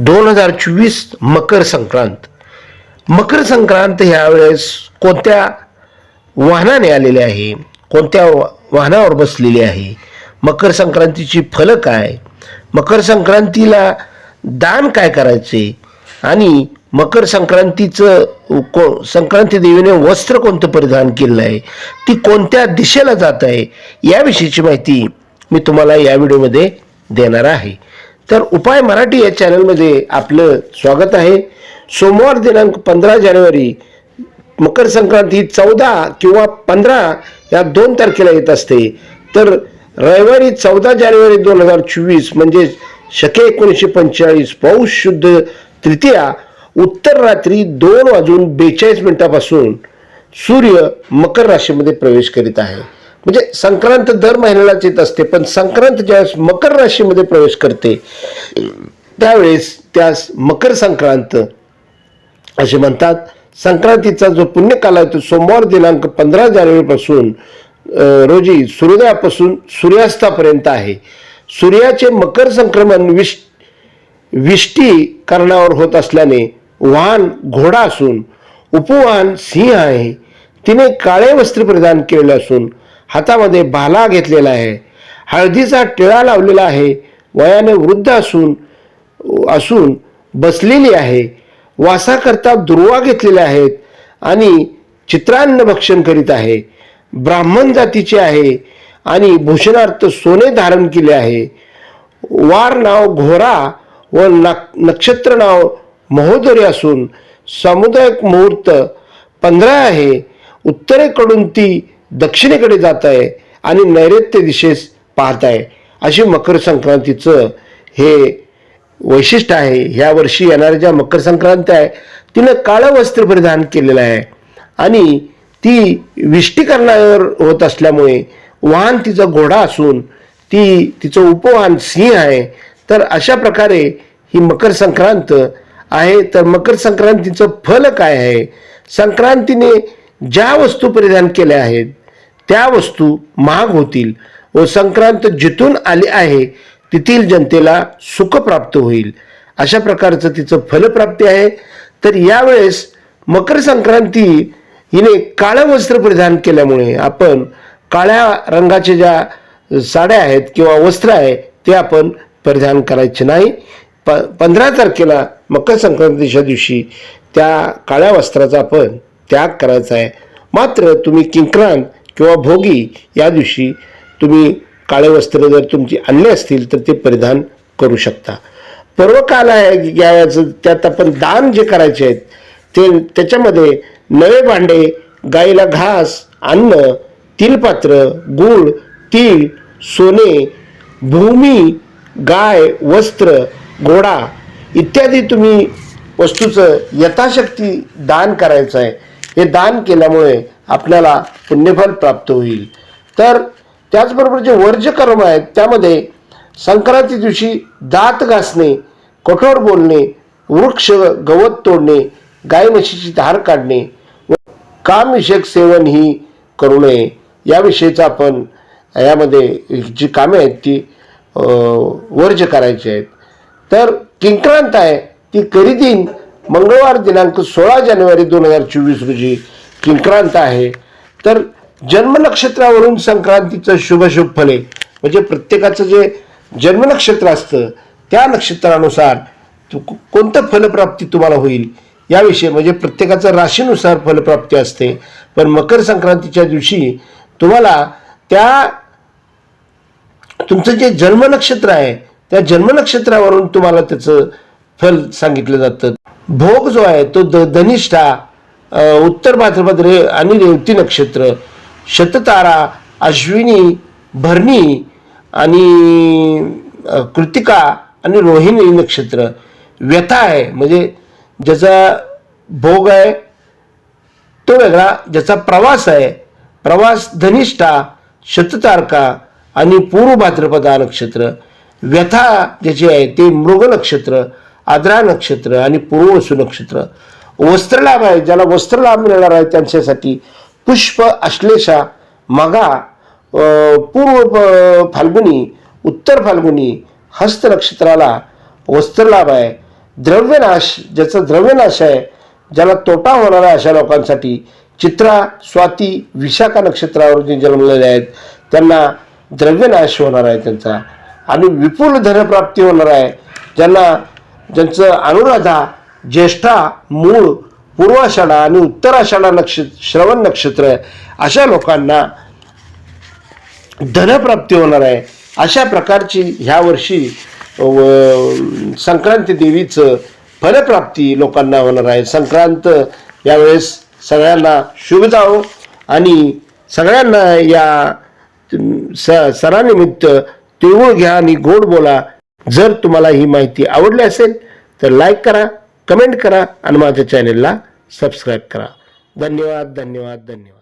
दोन हजार चोवीस मकर संक्रांत. मकर संक्रांत ह्यावेळेस कोणत्या वाहनाने आलेले आहे? कोणत्या वा- वाहनावर बसलेली आहे? मकर संक्रांतीची फलं काय? मकर संक्रांतीला दान काय करायचे? आणि मकर संक्रांतीचं को संक्रांती देवीने वस्त्र कोणतं परिधान केलेलं आहे? ती कोणत्या दिशेला जात आहे? याविषयीची माहिती मी तुम्हाला या व्हिडिओमध्ये देणार आहे. तर उपाय मराठी या चॅनलमध्ये आपलं स्वागत आहे. सोमवार दिनांक पंधरा जानेवारी मकर संक्रांत ही चौदा किंवा पंधरा या दोन तारखेला येत असते. तर रविवारी चौदा जानेवारी दोन हजार चोवीस म्हणजे शके एकोणीसशे पंचेचाळीस पौष शुद्ध तृतीया उत्तर रात्री दोन वाजून बेचाळीस मिनिटापासून सूर्य मकर राशीमध्ये प्रवेश करीत आहे. म्हणजे संक्रांत दर महिन्यालाच येत असते पण संक्रांत ज्यावेळेस मकर राशीमध्ये प्रवेश करते त्यावेळेस त्यास मकर संक्रांत असे म्हणतात. संक्रांतीचा जो पुण्यकाल आहे तो सोमवार दिनांक पंधरा जानेवारीपासून रोजी सूर्योदयापासून सूर्यास्तापर्यंत आहे. सूर्याचे मकर संक्रमण विश विष्टीकरणावर होत असल्याने वाहन घोडा असून उपवाहन सिंह आहे. तिने काळे वस्त्र परिधान केलेले असून हातामध्ये भाला घेतलेला आहे. हळदीचा टिळा लावलेला आहे. वयाने वृद्ध असून असून बसलेली आहे. वासाकरता दुर्वा घेतलेल्या आहेत आणि चित्रान्न भक्षण करीत आहे. ब्राह्मण जातीचे आहे आणि भूषणार्थ सोने धारण केले आहे. वार नाव घोरा व नक्षत्र नाव महोदरी असून सामुदायिक मुहूर्त पंधरा आहे. उत्तरेकडून ती दक्षिणेकडे जात आहे आणि नैऋत्य दिशेस पाहत आहे. अशी मकर संक्रांतीचं हे वैशिष्ट्य आहे. ह्या वर्षी येणाऱ्या ज्या मकर संक्रांत आहे तिनं काळं वस्त्र परिधान केलेलं आहे. आणि ती विष्टीकरणावर होत असल्यामुळे वाहन तिचा घोडा असून ती तिचं उपवाहन सिंह आहे. तर अशा प्रकारे ही मकर संक्रांत आहे. तर मकर संक्रांतीचं फल काय आहे? संक्रांतीने ज्या वस्तू परिधान केल्या आहेत त्या वस्तू महाग होतील व संक्रांत जिथून आली आहे तेथील जनतेला सुख प्राप्त होईल. अशा प्रकारचं तिचं फलप्राप्ती आहे. तर यावेळेस मकर संक्रांती हिने काळं वस्त्र परिधान केल्यामुळे आपण काळ्या रंगाच्या ज्या साड्या आहेत किंवा वस्त्र आहे ते आपण परिधान करायचे नाही. प पंधरा तारखेला मकर संक्रांतीच्या दिवशी त्या काळ्या वस्त्राचा आपण त्याग करायचा आहे. मात्र तुम्ही किंक्रांत किंवा भोगी या दिवशी तुम्ही काळे वस्त्र जर तुमची आणले असतील तर ते परिधान करू शकता. पर्वकाल आहे घ्यायचं त्यात आपण दान जे करायचे आहेत ते त्याच्यामध्ये नवे भांडे गाईला घास अन्न तिलपात्र गूळ तीळ सोने भूमी गाय वस्त्र घोडा इत्यादी तुम्ही वस्तूचं यथाशक्ती दान करायचं आहे. हे दान केल्यामुळे आपल्याला पुण्यफल प्राप्त होईल. तर त्याचबरोबर जे वर्ज्य कर्म आहेत त्यामध्ये संक्रांती दिवशी दात घासणे कठोर बोलणे वृक्ष गवत तोडणे गाय म्हशीची धार काढणे व कामविषयक सेवन ही करू नये. याविषयीचं आपण यामध्ये जी कामे आहेत ती वर्ज्य करायची आहेत. तर किंक्रांत आहे ती करी दिन? मंगळवार दिनांक सोळा जानेवारी दोन हजार चोवीस रोजी किंक्रांत आहे. तर जन्म नक्षत्रावरून संक्रांतीचं शुभशुभ फले म्हणजे प्रत्येकाचं जे जन्म नक्षत्र असतं त्या नक्षत्रानुसार कोणतं फलप्राप्ती तुम्हाला होईल? याविषयी म्हणजे प्रत्येकाचं राशीनुसार फलप्राप्ती असते. पण मकर संक्रांतीच्या दिवशी तुम्हाला त्या तुमचं जे जन्म नक्षत्र आहे त्या जन्मनक्षत्रावरून तुम्हाला त्याचं फल सांगितलं जातं. भोग जो आहे तो द धनिष्ठा उत्तर भाद्रपद रे आणि रेवती नक्षत्र शततारा अश्विनी भरणी आणि कृतिका आणि रोहिणी नक्षत्र. व्यथा आहे म्हणजे ज्याचा भोग आहे तो वेगळा. ज्याचा प्रवास आहे प्रवास धनिष्ठा शततारका आणि पूर्व भाद्रपदा नक्षत्र. व्यथा ज्याची आहे ते मृग नक्षत्र आद्रा नक्षत्र आणि पूर्वसु नक्षत्र. वस्त्रलाभ आहे ज्याला वस्त्रलाभ मिळणार आहे त्यांच्यासाठी. पुष्प अश्लेषा मघा पूर्व फाल्गुनी उत्तर फाल्गुनी हस्त नक्षत्राला वस्त्रलाभ आहे. द्रव्यनाश ज्याचा द्रव्यनाश आहे ज्याला तोटा होणार आहे अशा लोकांसाठी चित्रा स्वाती विशाखा नक्षत्रावर जे जन्मलेले आहेत त्यांना द्रव्यनाश होणार आहे त्यांचा. आणि विपुल धनप्राप्ती होणार आहे. ज्यांना ज्यांचं अनुराधा ज्येष्ठा मूळ पूर्वाषाढा आणि उत्तराषाढा नक्षत्र श्रवण नक्षत्र अशा लोकांना धनप्राप्ती होणार आहे. अशा प्रकारची ह्या वर्षी संक्रांती देवीचं फलप्राप्ती लोकांना होणार आहे. संक्रांत यावेळेस सगळ्यांना शुभ जावो आणि सगळ्यांना या स सणानिमित्त तिळगुळ घ्या आणि गोड बोला. जर तुम्हाला ही माहिती आवडली असेल तर लाईक करा. कमेंट करा आणि माझ्या चॅनेलला सबस्क्राईब करा. धन्यवाद धन्यवाद धन्यवाद.